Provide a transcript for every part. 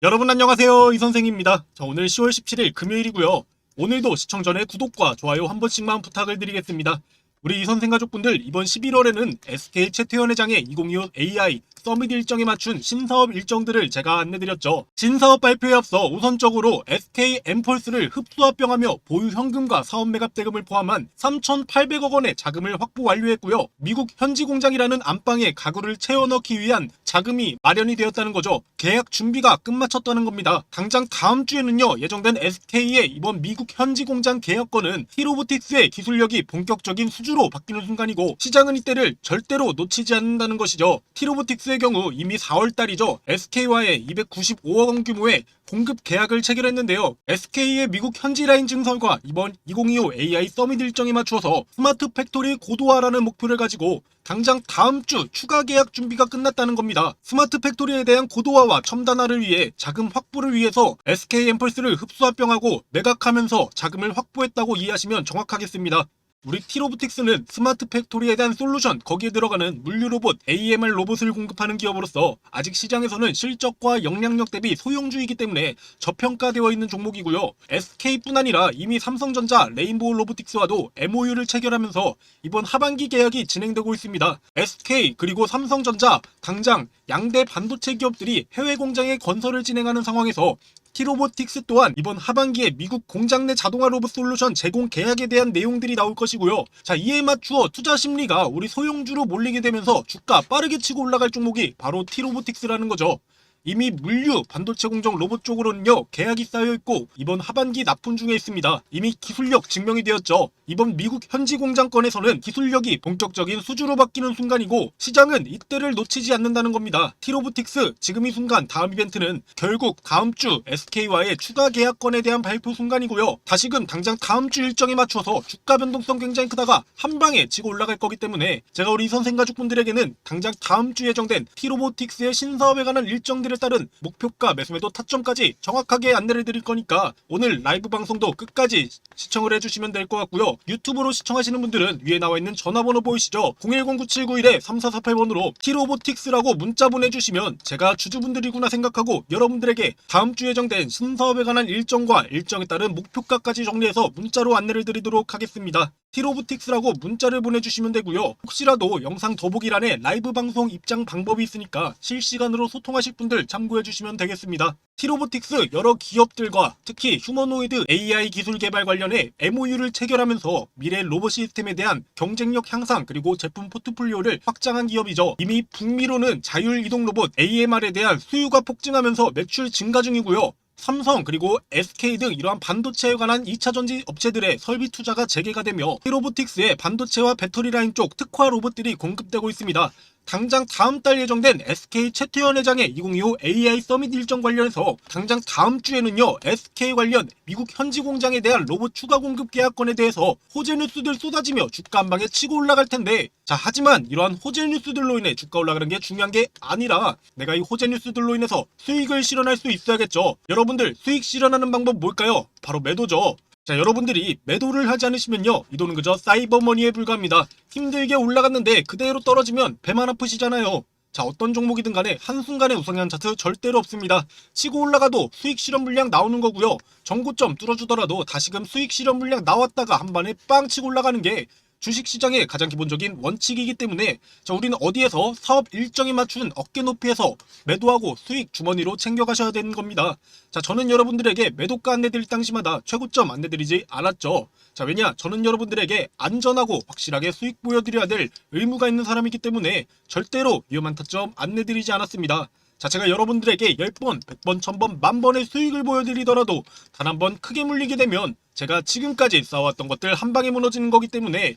여러분 안녕하세요 이 선생입니다. 자 오늘 10월 17일 금요일이고요. 오늘도 시청 전에 구독과 좋아요 한 번씩만 부탁을 드리겠습니다. 우리 이 선생 가족분들 이번 11월에는 SK 최태원 회장의 2025 AI 서밋 일정에 맞춘 신사업 일정들을 제가 안내드렸죠. 신사업 발표에 앞서 우선적으로 SK 엠펄스를 흡수합병하며 보유 현금과 사업 매각 대금을 포함한 3,800억 원의 자금을 확보 완료했고요. 미국 현지 공장이라는 안방에 가구를 채워 넣기 위한 자금이 마련이 되었다는 거죠. 계약 준비가 끝마쳤다는 겁니다. 당장 다음 주에는요 예정된 SK의 이번 미국 현지 공장 계약권은 히로보틱스의 기술력이 본격적인 수주로 바뀌는 순간이고 시장은 이때를 절대로 놓치지 않는다는 것이죠. 티로보틱스의 경우 이미 4월 달이죠. SK와의 295억 원 규모의 공급 계약을 체결했는데요. SK의 미국 현지 라인 증설과 이번 2025 AI 서밋 일정에 맞추어서 스마트 팩토리 고도화라는 목표를 가지고 당장 다음 주 추가 계약 준비가 끝났다는 겁니다. 스마트 팩토리에 대한 고도화와 첨단화를 위해 자금 확보를 위해서 SK 엠펄스를 흡수 합병하고 매각하면서 자금을 확보했다고 이해하시면 정확하겠습니다. 우리 티로보틱스는 스마트 팩토리에 대한 솔루션, 거기에 들어가는 물류 로봇, AMR 로봇을 공급하는 기업으로서 아직 시장에서는 실적과 영향력 대비 소형주이기 때문에 저평가되어 있는 종목이고요. SK뿐 아니라 이미 삼성전자, 레인보우 로보틱스와도 MOU를 체결하면서 이번 하반기 계약이 진행되고 있습니다. SK 그리고 삼성전자 당장 양대 반도체 기업들이 해외 공장의 건설을 진행하는 상황에서 티로보틱스 또한 이번 하반기에 미국 공장 내 자동화 로봇 솔루션 제공 계약에 대한 내용들이 나올 것이고요. 자, 이에 맞추어 투자 심리가 우리 소형주로 몰리게 되면서 주가 빠르게 치고 올라갈 종목이 바로 티로보틱스라는 거죠. 이미 물류, 반도체 공정 로봇 쪽으로는요, 계약이 쌓여 있고, 이번 하반기 납품 중에 있습니다. 이미 기술력 증명이 되었죠. 이번 미국 현지 공장권에서는 기술력이 본격적인 수주로 바뀌는 순간이고, 시장은 이때를 놓치지 않는다는 겁니다. 티로보틱스, 지금 이 순간 다음 이벤트는 결국 다음 주 SK와의 추가 계약권에 대한 발표 순간이고요. 다시금 당장 다음 주 일정에 맞춰서 주가 변동성 굉장히 크다가 한 방에 치고 올라갈 거기 때문에 제가 우리 선생 가족분들에게는 당장 다음 주 예정된 티로보틱스의 신사업에 관한 일정들을 따른 목표가 매수매도 타점까지 정확하게 안내를 드릴 거니까 오늘 라이브 방송도 끝까지 시청을 해주시면 될 것 같고요. 유튜브로 시청하시는 분들은 위에 나와 있는 전화번호 보이시죠? 010-9791-3448번으로 티로보틱스라고 문자 보내주시면 제가 주주분들이구나 생각하고 여러분들에게 다음 주 예정된 신사업에 관한 일정과 일정에 따른 목표가까지 정리해서 문자로 안내를 드리도록 하겠습니다. 티로보틱스라고 문자를 보내주시면 되고요. 혹시라도 영상 더보기란에 라이브 방송 입장 방법이 있으니까 실시간으로 소통하실 분들 참고해주시면 되겠습니다. 티로보틱스 여러 기업들과 특히 휴머노이드 AI 기술 개발 관련해 MOU를 체결하면서 미래 로봇 시스템에 대한 경쟁력 향상 그리고 제품 포트폴리오를 확장한 기업이죠. 이미 북미로는 자율 이동 로봇 AMR에 대한 수요가 폭증하면서 매출 증가 중이고요. 삼성 그리고 SK 등 이러한 반도체에 관한 2차 전지 업체들의 설비 투자가 재개가 되며 히로보틱스의 반도체와 배터리 라인 쪽 특화 로봇들이 공급되고 있습니다. 당장 다음 달 예정된 SK 최태원 회장의 2025 AI 서밋 일정 관련해서 당장 다음 주에는요 SK 관련 미국 현지 공장에 대한 로봇 추가 공급 계약권에 대해서 호재 뉴스들 쏟아지며 주가 한 방에 치고 올라갈 텐데 자 하지만 이러한 호재 뉴스들로 인해 주가 올라가는 게 중요한 게 아니라 내가 이 호재 뉴스들로 인해서 수익을 실현할 수 있어야겠죠 여러분들 수익 실현하는 방법 뭘까요? 바로 매도죠 자, 여러분들이 매도를 하지 않으시면요. 이 돈은 그저 사이버머니에 불과합니다. 힘들게 올라갔는데 그대로 떨어지면 배만 아프시잖아요. 자, 어떤 종목이든 간에 한순간에 우상향 차트 절대로 없습니다. 치고 올라가도 수익 실현 물량 나오는 거고요. 정고점 뚫어주더라도 다시금 수익 실현 물량 나왔다가 한 번에 빵 치고 올라가는 게 주식시장의 가장 기본적인 원칙이기 때문에 자 우리는 어디에서 사업 일정에 맞춘 어깨 높이에서 매도하고 수익 주머니로 챙겨가셔야 되는 겁니다. 자 저는 여러분들에게 매도가 안내드릴 당시마다 최고점 안내드리지 않았죠. 자 왜냐 저는 여러분들에게 안전하고 확실하게 수익 보여드려야 될 의무가 있는 사람이기 때문에 절대로 위험한 타점 안내드리지 않았습니다. 자, 제가 여러분들에게 10번, 100번, 1000번, 만번의 수익을 보여드리더라도 단 한 번 크게 물리게 되면 제가 지금까지 쌓아왔던 것들 한 방에 무너지는 거기 때문에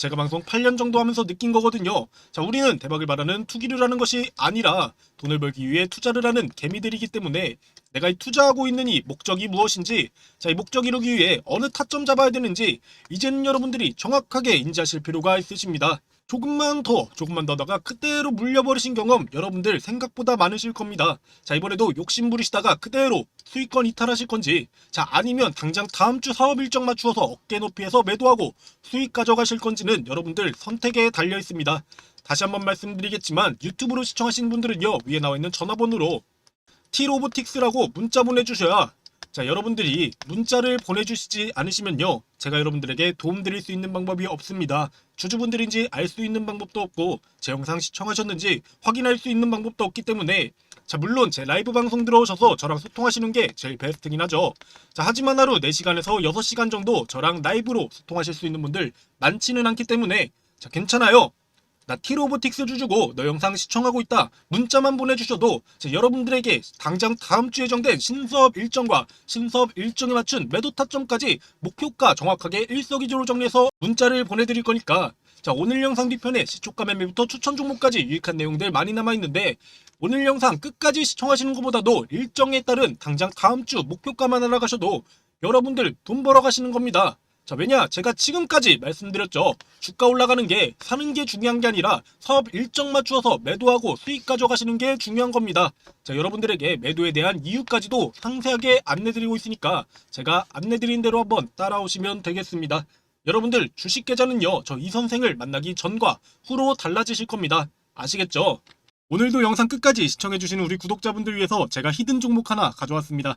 제가 방송 8년 정도 하면서 느낀 거거든요. 자, 우리는 대박을 바라는 투기를 하는 것이 아니라 돈을 벌기 위해 투자를 하는 개미들이기 때문에 내가 이 투자하고 있는 이 목적이 무엇인지, 자, 이 목적 이루기 위해 어느 타점 잡아야 되는지 이제는 여러분들이 정확하게 인지하실 필요가 있으십니다. 조금만 더, 조금만 더 하다가 그대로 물려버리신 경험 여러분들 생각보다 많으실 겁니다. 자, 이번에도 욕심 부리시다가 그대로 수익권 이탈하실 건지, 자, 아니면 당장 다음 주 사업 일정 맞추어서 어깨 높이에서 매도하고 수익 가져가실 건지는 여러분들 선택에 달려 있습니다. 다시 한번 말씀드리겠지만 유튜브로 시청하시는 분들은요, 위에 나와 있는 전화번호로 T로보틱스라고 문자 보내주셔야 자 여러분들이 문자를 보내주시지 않으시면요 제가 여러분들에게 도움드릴 수 있는 방법이 없습니다. 주주분들인지 알 수 있는 방법도 없고 제 영상 시청하셨는지 확인할 수 있는 방법도 없기 때문에 자 물론 제 라이브 방송 들어오셔서 저랑 소통하시는 게 제일 베스트긴 하죠. 자 하지만 하루 4시간에서 6시간 정도 저랑 라이브로 소통하실 수 있는 분들 많지는 않기 때문에 자 괜찮아요 나 T로보틱스 주주고 너 영상 시청하고 있다 문자만 보내주셔도 자, 여러분들에게 당장 다음 주에 정된 신사업 일정과 신사업 일정에 맞춘 매도 타점까지 목표가 정확하게 일석이조로 정리해서 문자를 보내드릴 거니까 자 오늘 영상 뒤편에 시초가 매매부터 추천 종목까지 유익한 내용들 많이 남아있는데 오늘 영상 끝까지 시청하시는 것보다도 일정에 따른 당장 다음 주 목표가만 알아가셔도 여러분들 돈 벌어 가시는 겁니다. 자, 왜냐? 제가 지금까지 말씀드렸죠. 주가 올라가는 게 사는 게 중요한 게 아니라 사업 일정 맞추어서 매도하고 수익 가져가시는 게 중요한 겁니다. 자, 여러분들에게 매도에 대한 이유까지도 상세하게 안내드리고 있으니까 제가 안내드린 대로 한번 따라오시면 되겠습니다. 여러분들 주식 계좌는요, 저 이 선생을 만나기 전과 후로 달라지실 겁니다. 아시겠죠? 오늘도 영상 끝까지 시청해주시는 우리 구독자분들 위해서 제가 히든 종목 하나 가져왔습니다.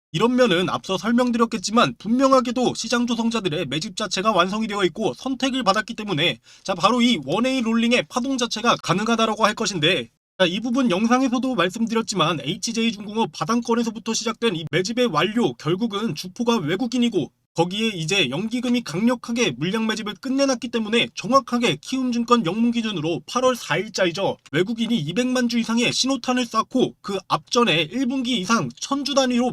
이런 면은 앞서 설명드렸겠지만 분명하게도 시장 조성자들의 매집 자체가 완성이 되어 있고 선택을 받았기 때문에 자 바로 이 원웨이 롤링의 파동 자체가 가능하다라고 할 것인데 자, 이 부분 영상에서도 말씀드렸지만 HJ중공업 바닥권에서부터 시작된 이 매집의 완료 결국은 주포가 외국인이고 거기에 이제 연기금이 강력하게 물량 매집을 끝내놨기 때문에 정확하게 키움증권 영문 기준으로 8월 4일자이죠. 외국인이 200만 주 이상의 신호탄을 쌓고 그 앞전에 1분기 이상 1000주 단위로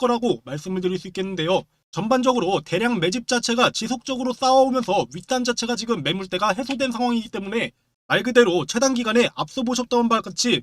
거라고 말씀을 드릴 수 있겠는데요. 전반적으로 대량 매집 자체가 지속적으로 쌓아오면서 윗단 자체가 지금 매물대가 해소된 상황이기 때문에 말 그대로 최단 기간에 앞서 보셨던 바와 같이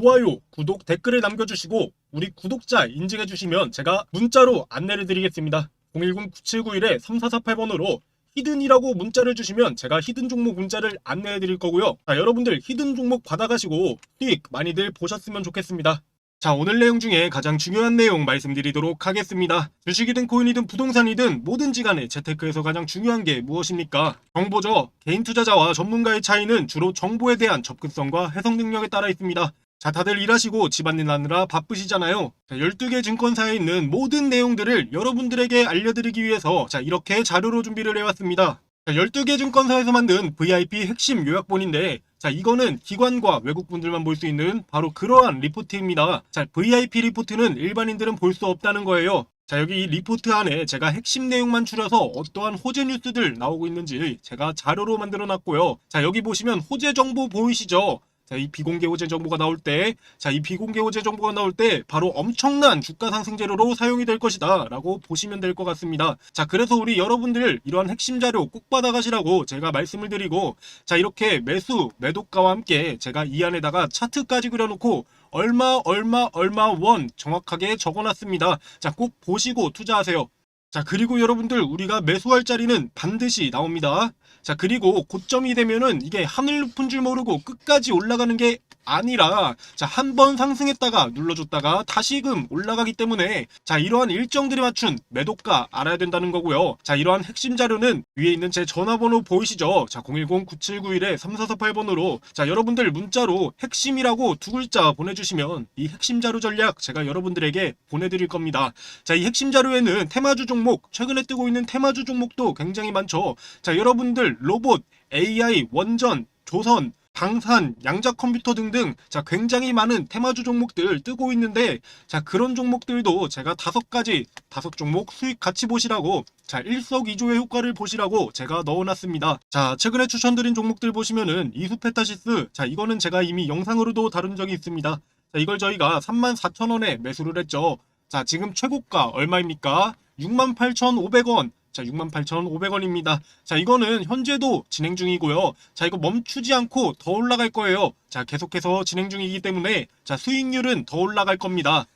좋아요, 구독, 댓글을 남겨주시고 우리 구독자 인증해주시면 제가 문자로 안내를 드리겠습니다. 010-9791-3448번으로 히든이라고 문자를 주시면 제가 히든 종목 문자를 안내해 드릴 거고요. 자, 여러분들 히든 종목 받아가시고 수익 많이들 보셨으면 좋겠습니다. 자, 오늘 내용 중에 가장 중요한 내용 말씀드리도록 하겠습니다. 주식이든 코인이든 부동산이든 뭐든지 간에 재테크에서 가장 중요한 게 무엇입니까? 정보죠. 개인 투자자와 전문가의 차이는 주로 정보에 대한 접근성과 해석 능력에 따라 있습니다. 자, 다들 일하시고 집안일 하느라 바쁘시잖아요. 자, 12개 증권사에 있는 모든 내용들을 여러분들에게 알려드리기 위해서 자, 이렇게 자료로 준비를 해왔습니다. 자, 12개 증권사에서 만든 VIP 핵심 요약본인데 자, 이거는 기관과 외국분들만 볼 수 있는 바로 그러한 리포트입니다. 자, VIP 리포트는 일반인들은 볼 수 없다는 거예요. 자, 여기 이 리포트 안에 제가 핵심 내용만 추려서 어떠한 호재 뉴스들 나오고 있는지 제가 자료로 만들어 놨고요. 자, 여기 보시면 호재 정보 보이시죠? 자, 이 비공개 호재 정보가 나올 때, 자, 이 비공개 호재 정보가 나올 때 바로 엄청난 주가 상승 재료로 사용이 될 것이다 라고 보시면 될 것 같습니다. 자, 그래서 우리 여러분들 이러한 핵심 자료 꼭 받아가시라고 제가 말씀을 드리고, 자, 이렇게 매수, 매도가와 함께 제가 이 안에다가 차트까지 그려놓고 얼마, 얼마, 얼마 원 정확하게 적어놨습니다. 자, 꼭 보시고 투자하세요. 자, 그리고 여러분들 우리가 매수할 자리는 반드시 나옵니다. 자, 그리고 고점이 되면은 이게 하늘 높은 줄 모르고 끝까지 올라가는 게 아니라 자, 한 번 상승했다가 눌러줬다가 다시금 올라가기 때문에 자, 이러한 일정들에 맞춘 매도가 알아야 된다는 거고요. 자, 이러한 핵심 자료는 위에 있는 제 전화번호 보이시죠? 자, 010-9791-3448번으로 자, 여러분들 문자로 핵심이라고 두 글자 보내주시면 이 핵심 자료 전략 제가 여러분들에게 보내드릴 겁니다. 자, 이 핵심 자료에는 테마주 종목, 최근에 뜨고 있는 테마주 종목도 굉장히 많죠. 자, 여러분들 로봇, AI, 원전, 조선, 방산, 양자 컴퓨터 등등 자 굉장히 많은 테마주 종목들 뜨고 있는데 자 그런 종목들도 제가 다섯 가지 다섯 종목 수익 같이 보시라고 자 일석이조의 효과를 보시라고 제가 넣어놨습니다. 자 최근에 추천드린 종목들 보시면은 이수페타시스 자 이거는 제가 이미 영상으로도 다룬 적이 있습니다. 자 이걸 저희가 34,000원에 매수를 했죠. 자 지금 최고가 얼마입니까? 68,500원. 자, 68,500원입니다. 자, 이거는 현재도 진행 중이고요. 자, 이거 멈추지 않고 더 올라갈 거예요. 자, 계속해서 진행 중이기 때문에 자, 수익률은 더 올라갈 겁니다.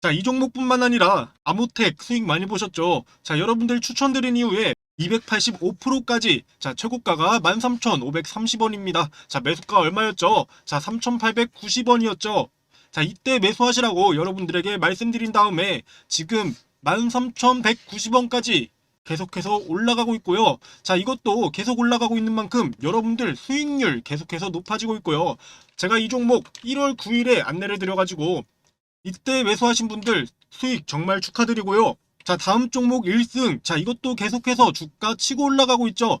자, 이 종목뿐만 아니라 아모텍 수익 많이 보셨죠? 자, 여러분들 추천드린 이후에 285%까지 자 최고가가 13,530원입니다. 자 매수가 얼마였죠? 자 3,890원이었죠. 자 이때 매수하시라고 여러분들에게 말씀드린 다음에 지금 13,190원까지 계속해서 올라가고 있고요. 자, 이것도 계속 올라가고 있는 만큼 여러분들 수익률 계속해서 높아지고 있고요. 제가 이 종목 1월 9일에 안내를 드려가지고 이때 매수하신 분들 수익 정말 축하드리고요. 자, 다음 종목 1승. 자, 이것도 계속해서 주가 치고 올라가고 있죠.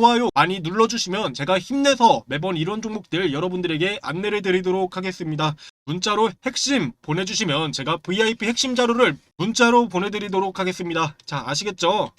좋아요 많이 눌러주시면 제가 힘내서 매번 이런 종목들 여러분들에게 안내를 드리도록 하겠습니다. 문자로 핵심 보내주시면 제가 VIP 핵심 자료를 문자로 보내드리도록 하겠습니다. 자, 아시겠죠?